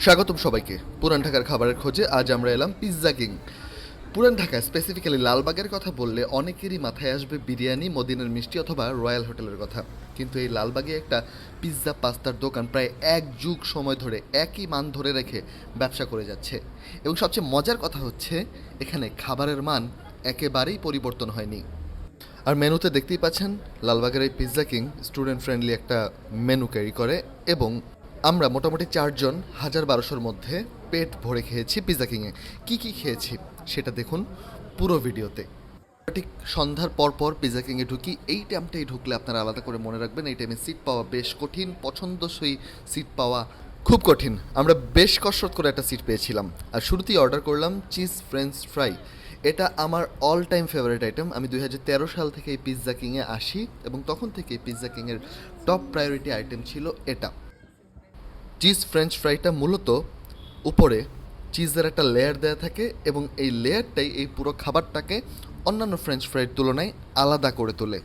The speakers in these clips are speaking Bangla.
স্বাগতম সবাইকে। পুরান ঢাকার খাবারের খোঁজে আজ আমরা এলাম পিৎজা কিং। পুরান ঢাকায় স্পেসিফিক্যালি লালবাগের কথা বললে অনেকেরই মাথায় আসবে বিরিয়ানি, মদিনার মিষ্টি অথবা রয়্যাল হোটেলের কথা। কিন্তু এই লালবাগে একটা পিৎজা পাস্তার দোকান প্রায় এক যুগ সময় ধরে একই মান ধরে রেখে ব্যবসা করে যাচ্ছে। এবং সবচেয়ে মজার কথা হচ্ছে, এখানে খাবারের মান একেবারেই পরিবর্তন হয়নি। আর মেনুতে দেখতেই পাচ্ছেন, লালবাগের এই পিৎজা কিং স্টুডেন্ট ফ্রেন্ডলি একটা মেনু ক্যারি করে এবং আমরা মোটামুটি চারজন হাজার বারোশোর মধ্যে পেট ভরে খেয়েছি পিৎজা কিংয়ে। কী কী খেয়েছি সেটা দেখুন পুরো ভিডিওতে। ঠিক সন্ধ্যার পর পর পিৎজা কিংয়ে ঢুকি, এই টাইমটাই ঢুকলে আপনারা আলাদা করে মনে রাখবেন, এই টাইমে সিট পাওয়া বেশ কঠিন, পছন্দসই সিট পাওয়া খুব কঠিন। আমরা বেশ কসরত করে একটা সিট পেয়েছিলাম। আর শুরুতেই অর্ডার করলাম চিজ ফ্রেঞ্চ ফ্রাই এটা আমার অল টাইম ফেভারিট আইটেম আমি দুই হাজার তেরো সাল থেকে এই পিৎজা কিংয়ে আসি এবং তখন থেকে পিৎজা কিংয়ের টপ প্রায়োরিটি আইটেম ছিল এটা। চিজ ফ্রেঞ্চ ফ্রাইটা মূলত উপরে চিজের একটা লেয়ার দেওয়া থাকে এবং এই লেয়ারটাই এই পুরো খাবারটাকে অন্যান্য ফ্রেঞ্চ ফ্রাইয়ের তুলনায় আলাদা করে তোলে।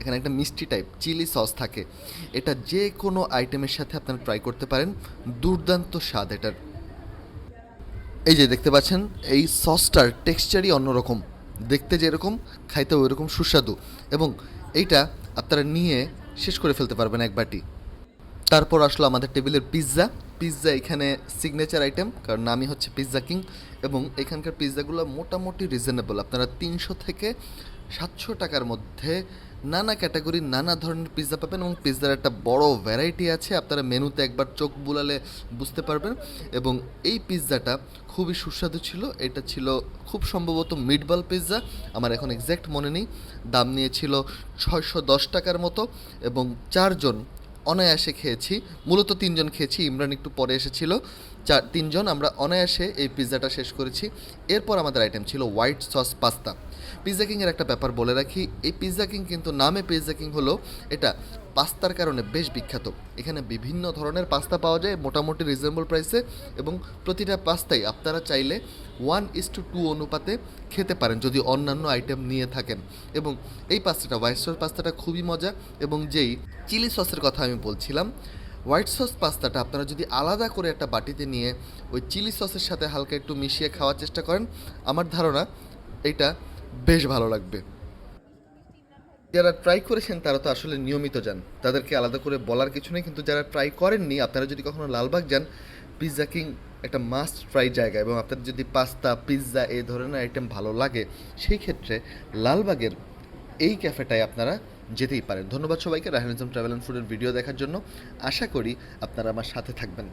এখানে একটা মিষ্টি টাইপ চিলি সস থাকে। এটা যে কোনো আইটেমের সাথে আপনারা ট্রাই করতে পারেন। দুর্দান্ত স্বাদ এটার। এই যে দেখতে পাচ্ছেন, এই সসটার টেক্সচারই অন্যরকম। দেখতে যেরকম খাইতে ওইরকম সুস্বাদু। এবং এইটা আপনারা নিয়ে শেষ করে ফেলতে পারবেন এক বাটি। তারপর আসলো আমাদের টেবিলের পিৎজা পিৎজা এখানে সিগনেচার আইটেম কারণ নামই হচ্ছে পিৎজা কিং এবং এখানকার পিৎজাগুলো মোটামুটি রিজনেবল আপনারা তিনশো থেকে সাতশো টাকার মধ্যে নানা ক্যাটাগরির নানা ধরনের পিৎজা পাবেন, এবং পিৎজার একটা বড় ভ্যারাইটি আছে। আপনারা মেনুতে একবার চোখ বুলালে বুঝতে পারবেন। এবং এই পিৎজাটা খুবই সুস্বাদু ছিল। এটা ছিল খুব সম্ভবত মিটবল পিৎজা আমার এখন এক্স্যাক্ট মনে নেই। দাম নিয়েছিল ছয়শো দশ টাকার মতো, এবং চারজন অনায়াসে খেয়েছি। মূলত তিনজন খেয়েছি, ইমরান একটু পরে এসেছিল। চার, তিনজন আমরা অনায়াসে এই পিৎজাটা শেষ করেছি। এরপর আমাদের আইটেম ছিল হোয়াইট সস পাস্তা পিৎজা কিংয়ের একটা ব্যাপার বলে রাখি, এই পিৎজা কিং কিন্তু নামে পিৎজা কিং হলো, এটা পাস্তার কারণে বেশ বিখ্যাত। এখানে বিভিন্ন ধরনের পাস্তা পাওয়া যায় মোটামুটি রিজনেবল প্রাইসে এবং প্রতিটা পাস্তাই আপনারা চাইলে ওয়ান ইস টু টু অনুপাতে খেতে পারেন যদি অন্যান্য আইটেম নিয়ে থাকেন। এবং এই পাস্তাটা হোয়াইট সস পাস্তাটা খুবই মজা এবং যেই চিলি সসের কথা আমি বলছিলাম হোয়াইট সস পাস্তাটা আপনারা যদি আলাদা করে একটা বাটিতে নিয়ে ওই চিলি সসের সাথে হালকা একটু মিশিয়ে খাওয়ার চেষ্টা করেন, আমার ধারণা এটা বেশ ভালো লাগবে। যারা ট্রাই করেছেন, তারা তো আসলে নিয়মিত যান। তাদেরকে আলাদা করে বলার কিছু নেই, কিন্তু যারা ট্রাই করেননি, আপনারা যদি কখনো লালবাগ যান পিৎজা কিং একটা মাস্ট ট্রাই জায়গা এবং আপনাদের যদি পাস্তা পিৎজা এই ধরনের আইটেম ভালো লাগে, সেই ক্ষেত্রে লালবাগের এই ক্যাফেটায় আপনারা যেতেই পারেন। ধন্যবাদ সবাইকে রাহানিজম ট্রাভেল অ্যান্ড ফুডের ভিডিও দেখার জন্য। আশা করি আপনারা আমার সাথে থাকবেন।